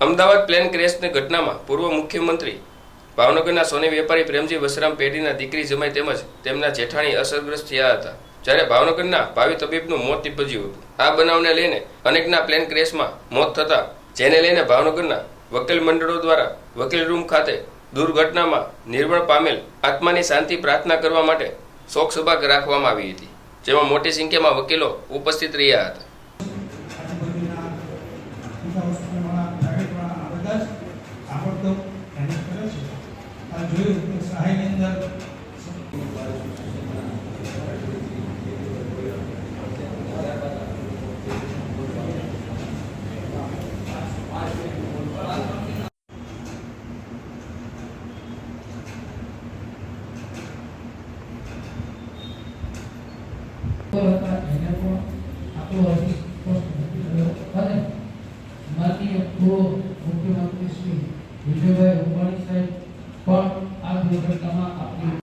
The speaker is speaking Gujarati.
અમદાવાદ પ્લેન ક્રેશની ઘટનામાં પૂર્વ મુખ્યમંત્રી ભાવનગરના સોની વેપારી પ્રેમજી વસરામ પેઢીના દીકરી જમાઈ તેમજ તેમના જેઠાણી અસરગ્રસ્ત થયા હતા. જ્યારે ભાવનગરના ભાવિ તબીબનું મોત નીપજ્યું હતું. આ બનાવને લઈને અનેકના પ્લેન ક્રેશમાં મોત થતા, જેને લઈને ભાવનગરના વકીલ મંડળો દ્વારા વકીલ રૂમ ખાતે દુર્ઘટનામાં નિર્વણ પામેલ આત્માની શાંતિ પ્રાર્થના કરવા માટે શોક સભા રાખવામાં આવી હતી, જેમાં મોટી સંખ્યામાં વકીલો ઉપસ્થિત રહ્યા હતા. બીજા હોસ્પિટલવાળા પ્રાઇવેટવાળા આ બધા જ તાબડતોબ મહેનત કરે છે આ જોયું કે સહાયની અંદર હતા એને પણ આપણો માનનીય પૂર્વ મુખ્યમંત્રી શ્રી વિજયભાઈ રૂપાણી સાહેબ પણ આ દુર્ઘટનામાં આપણી